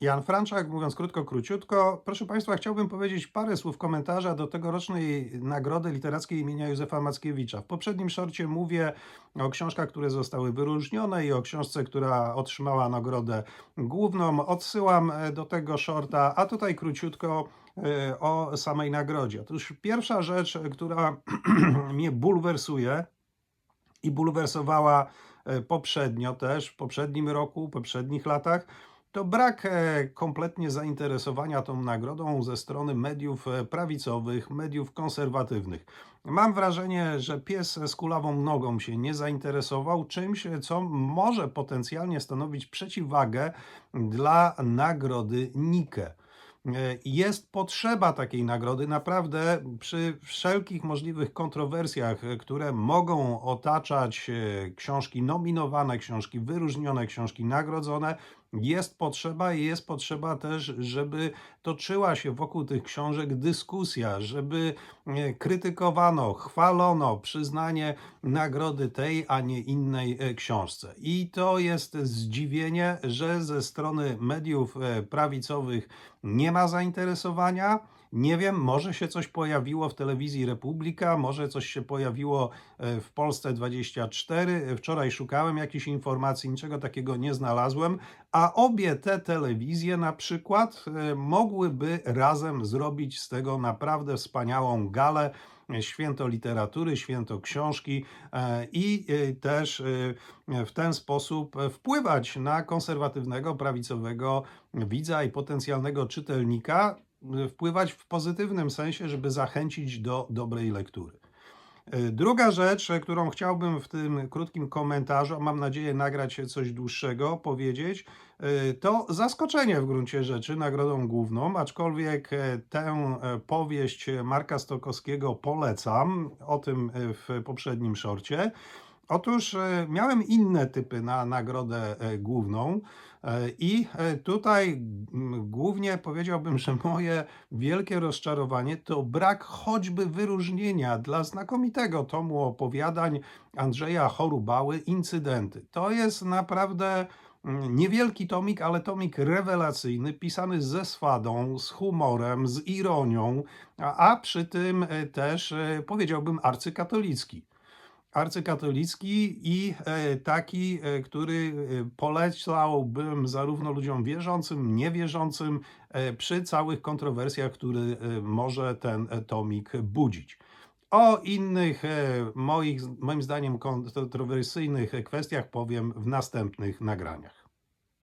Jan Franczak, mówiąc krótko, króciutko. Proszę Państwa, chciałbym powiedzieć parę słów komentarza do tegorocznej Nagrody Literackiej imienia Józefa Mackiewicza. W poprzednim szorcie mówię o książkach, które zostały wyróżnione i o książce, która otrzymała nagrodę główną. Odsyłam e, do tego szorta, a tutaj króciutko e, o samej nagrodzie. Otóż pierwsza rzecz, e, która mnie bulwersuje i bulwersowała poprzednio też, w poprzednim roku, poprzednich latach, to brak e, kompletnie zainteresowania tą nagrodą ze strony mediów e, prawicowych, mediów konserwatywnych. Mam wrażenie, że pies z kulawą nogą się nie zainteresował czymś, co może potencjalnie stanowić przeciwwagę dla nagrody Nike. E, Jest potrzeba takiej nagrody. Naprawdę przy wszelkich możliwych kontrowersjach, e, które mogą otaczać e, książki nominowane, książki wyróżnione, książki nagrodzone, jest potrzeba i jest potrzeba też, żeby toczyła się wokół tych książek dyskusja, żeby krytykowano, chwalono przyznanie nagrody tej, a nie innej książce. I to jest zdziwienie, że ze strony mediów prawicowych nie ma zainteresowania. Nie wiem, może się coś pojawiło w telewizji Republika, może coś się pojawiło e, w Polsce 24. Wczoraj szukałem jakichś informacji, niczego takiego nie znalazłem, a obie te telewizje na przykład e, mogłyby razem zrobić z tego naprawdę wspaniałą galę. e, Święto literatury, święto książki e, i e, też e, w ten sposób e, wpływać na konserwatywnego, prawicowego widza i potencjalnego czytelnika, wpływać w pozytywnym sensie, żeby zachęcić do dobrej lektury. Y, Druga rzecz, e, którą chciałbym w tym krótkim komentarzu, a mam nadzieję nagrać coś dłuższego, powiedzieć, y, to zaskoczenie w gruncie rzeczy nagrodą główną, aczkolwiek e, tę e, powieść Marka Stokowskiego polecam, o tym e, w poprzednim szorcie. Otóż e, miałem inne typy na nagrodę e, główną e, i tutaj głównie powiedziałbym, że moje wielkie rozczarowanie to brak choćby wyróżnienia dla znakomitego tomu opowiadań Andrzeja Chorubały Incydenty. To jest naprawdę mm, niewielki tomik, ale tomik rewelacyjny, pisany ze swadą, z humorem, z ironią, a, a przy tym też powiedziałbym arcykatolicki arcykatolicki i e, taki, e, który e, polecałbym zarówno ludziom wierzącym, niewierzącym przy całych kontrowersjach, które może ten tomik budzić. O innych moich, moim zdaniem kontrowersyjnych kwestiach powiem w następnych nagraniach.